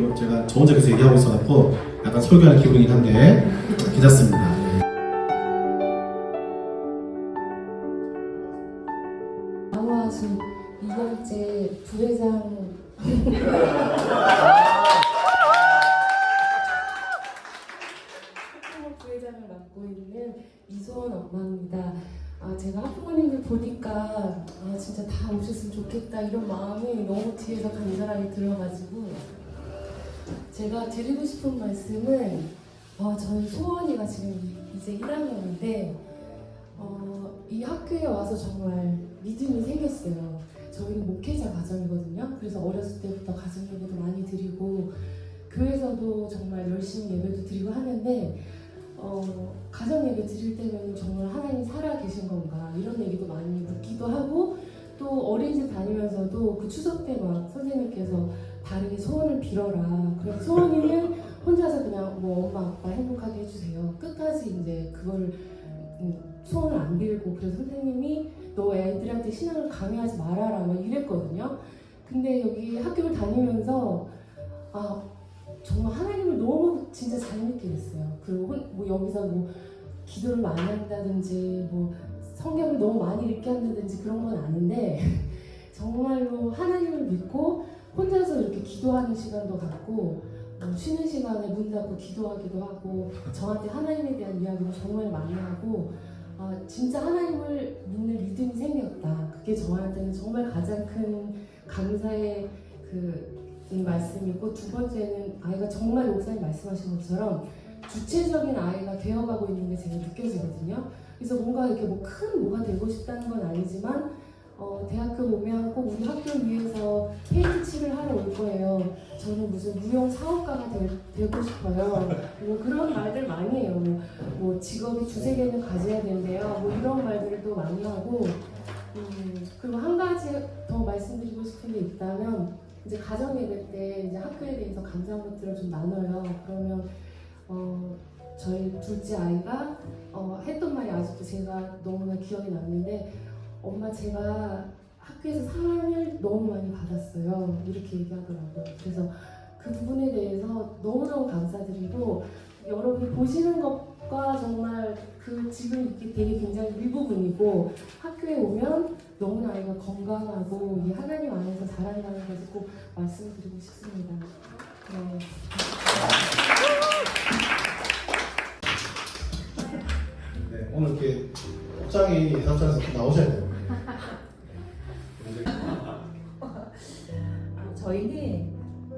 이렇게 제가 저 혼자 계속 얘기하고 있어갖고 약간 설교하는 기분이긴 한데 괜찮습니다. 네. 아마존 이번째 부회장 학부모 부회장을 맡고 있는 이소원 엄마입니다. 아, 제가 학부모님들 보니까 아, 진짜 다 오셨으면 좋겠다 이런 마음이 너무 뒤에서 간절하게 들어가지고 제가 드리고 싶은 말씀은 어, 저희 소원이가 지금 이제 1학년인데 어, 이 학교에 와서 정말 믿음이 생겼어요. 저희는 목회자 가정이거든요. 그래서 어렸을 때부터 가정 예배도 많이 드리고 교회에서도 정말 열심히 예배도 드리고 하는데 어, 가정 예배 드릴 때면 정말 하나님 살아 계신 건가 이런 얘기도 많이 묻기도 하고 또 어린이집 다니면서도 그 추석 때 막 선생님께서 다르게 소원을 빌어라. 그럼 소원이는 혼자서 그냥 뭐 엄마 아빠 행복하게 해주세요. 끝까지 이제 그걸 음, 소원을 안 빌고 그래서 선생님이 너 애들한테 신앙을 강요하지 말아라 막 이랬거든요. 근데 여기 학교를 다니면서 아 정말 하나님을 너무 진짜 잘 믿게 됐어요. 그리고 혼- 뭐 여기서 뭐 기도를 많이 한다든지 뭐 성경을 너무 많이 읽게 한다든지 그런 건 아닌데 정말로 하나님을 믿고 혼자서 이렇게 기도하는 시간도 갖고 어, 쉬는 시간에 문 닫고 기도하기도 하고 저한테 하나님에 대한 이야기도 정말 많이 하고 아, 진짜 하나님을 믿는 믿음이 생겼다. 그게 저한테는 정말 가장 큰 감사의 그이 말씀이고 두 번째는 아이가 정말 목사님 말씀하신 것처럼 주체적인 아이가 되어가고 있는 게 제가 느껴지거든요. 그래서 뭔가 이렇게 뭐 큰 뭐가 되고 싶다는 건 아니지만 어, 대학교 오면 꼭 우리 학교를 위해서 페인트 칠을 하러 올 거예요. 저는 무슨 무용 사업가가 되, 고 싶어요. 뭐 그런 말들 많이 해요. 뭐, 뭐 직업이 두세 개는 가져야 된대요. 뭐 이런 말들을 또 많이 하고 음, 그리고 한 가지 더 말씀드리고 싶은 게 있다면 이제 가정 예배 때 이제 학교에 대해서 감사한 것들을 좀 나눠요. 그러면 어, 저희 둘째 아이가 어, 했던 말이 아직도 제가 너무나 기억에 남는데 엄마 제가 학교에서 사랑을 너무 많이 받았어요. 이렇게 얘기하더라고요. 그래서 그 부분에 대해서 너무너무 감사드리고 여러분이 보시는 것과 정말 그 지금 이게 되게 굉장히 일부분이고 학교에 오면 너무나 아이가 건강하고 이 하나님 안에서 자란다는 것을 꼭 말씀드리고 싶습니다. 네. 네, 오늘 이렇게 복장이 좀 나오셔야 돼요. 저희는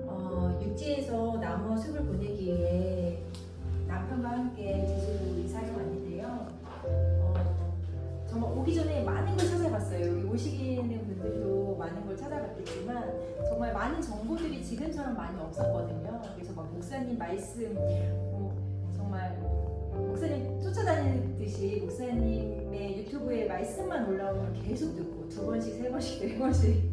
어, 육지에서 나무 숲을 보내기 위해 남편과 함께 제주도 이사를 왔는데요. 어, 정말 오기 전에 많은 걸 찾아봤어요. 여기 오시는 분들도 많은 걸 찾아봤겠지만 정말 많은 정보들이 지금처럼 많이 없었거든요. 그래서 막 목사님 말씀, 뭐 정말 목사님 쫓아다니듯이 목사님의 유튜브에 말씀만 올라오면 계속 듣고 두 번씩, 세 번씩, 네 번씩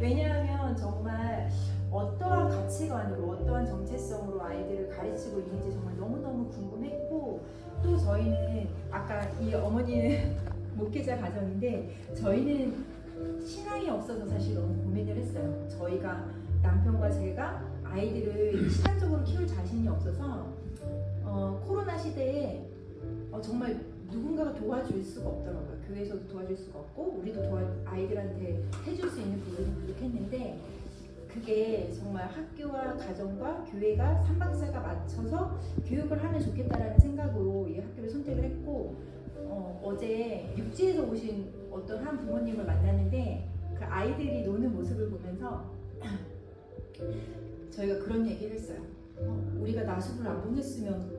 왜냐하면 정말 어떠한 가치관으로 어떠한 정체성으로 아이들을 가르치고 있는지 정말 너무너무 궁금했고 또 저희는 아까 이 어머니는 목회자 가정인데 저희는 신앙이 없어서 사실 너무 고민을 했어요. 저희가 남편과 제가 아이들을 신앙적으로 키울 자신이 없어서 어, 코로나 시대에 어, 정말 누군가가 도와줄 수가 없더라고요. 교회에서도 도와줄 수가 없고 우리도 도와 아이들한테 해줄 수 있는 부분이 부족했는데 그게 정말 학교와 가정과 교회가 삼박자가 맞춰서 교육을 하면 좋겠다라는 생각으로 이 학교를 선택을 했고 어, 어제 육지에서 오신 어떤 한 부모님을 만났는데 그 아이들이 노는 모습을 보면서 저희가 그런 얘기를 했어요. 어, 우리가 나수를 안 보냈으면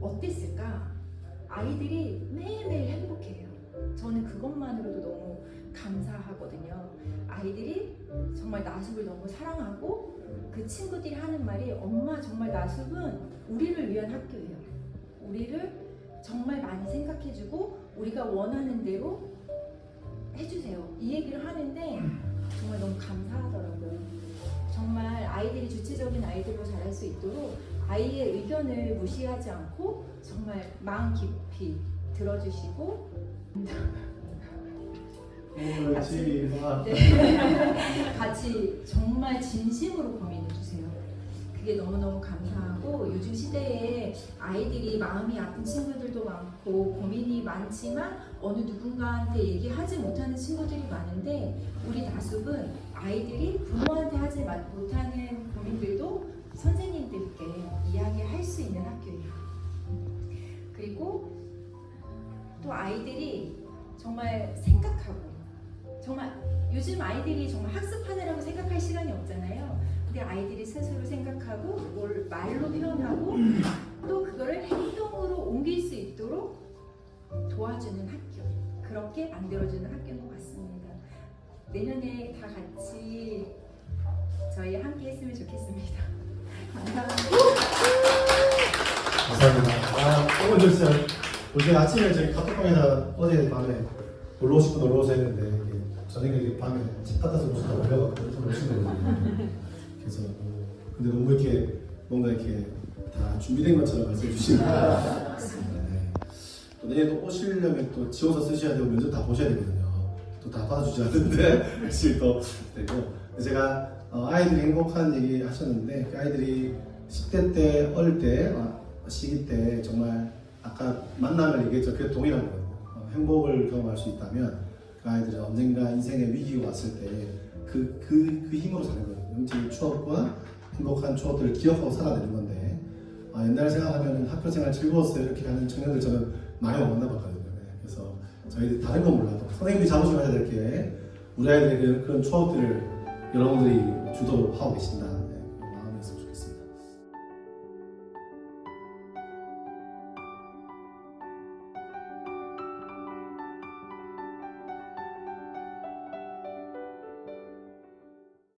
어땠을까? 아이들이 매일매일 행복해요. 저는 그것만으로도 너무 감사하거든요. 아이들이 정말 나숲을 너무 사랑하고 그 친구들이 하는 말이 엄마 정말 나숲은 우리를 위한 학교예요. 우리를 정말 많이 생각해주고 우리가 원하는 대로 해주세요. 이 얘기를 하는데 정말 너무 감사하더라고요. 정말 아이들이 주체적인 아이들로 자랄 수 있도록 아이의 의견을 무시하지 않고 정말 마음 깊이 들어주시고 마. 네. 같이 정말 진심으로 고민해 주세요. 그게 너무너무 감사하고 요즘 시대에 아이들이 마음이 아픈 친구들도 많고 고민이 많지만 어느 누군가한테 얘기하지 못하는 친구들이 많은데 우리 다숲은 아이들이 부모한테 하지 마- 못하는 고민들도 선생님들께 이야기할 수 있는 학교예요. 그리고 또 아이들이 정말 생각하고 정말 요즘 아이들이 정말 학습하느라고 생각할 시간이 없잖아요. 근데 아이들이 스스로 생각하고 뭘 말로 표현하고 또 그거를 행동으로 옮길 수 있도록 도와주는 학교 그렇게 만들어주는 학교인 것 같습니다. 내년에 다 같이 저희 함께 했으면 좋겠습니다. 감사합니다. 감사합니다. 아, 오늘 진짜 어제 아침에 저희 카톡방에다 어제 밤에 놀러 오시고 놀러 오세요 했는데 저녁에 밤에 집 갖다 서 오시다 올려갖고 또 오신 거예요. 그래서 뭐, 근데 너무 이렇게 뭔가 이렇게 다 준비된 것처럼 말씀해 같습니다. 네. 또 내일 또 오시려면 또 지원서 쓰셔야 되고 면접 다 보셔야 되거든요. 또 다 받아주지 않는데 열심히 또 되고 제가 어, 아이들이 행복한 얘기 하셨는데 그 아이들이 10대 때 어릴 때 어, 시기 때 정말 아까 만남을 얘기했죠. 그게 동일한 거예요. 어, 행복을 경험할 수 있다면 그 아이들은 언젠가 인생의 위기가 왔을 때 그 그 그 힘으로 사는 거예요. 영적인 추억과 행복한 추억들을 기억하고 살아내는 건데 아, 옛날 생각하면 학교 생활 즐거웠어요 이렇게 하는 청년들 저는 많이 만나봤거든요. 네, 그래서 저희들 다른 건 몰라도 선생님이 잡으셔야 될 게 우리 아이들의 그런, 그런 추억들을 여러분들이 주도하고 계신다.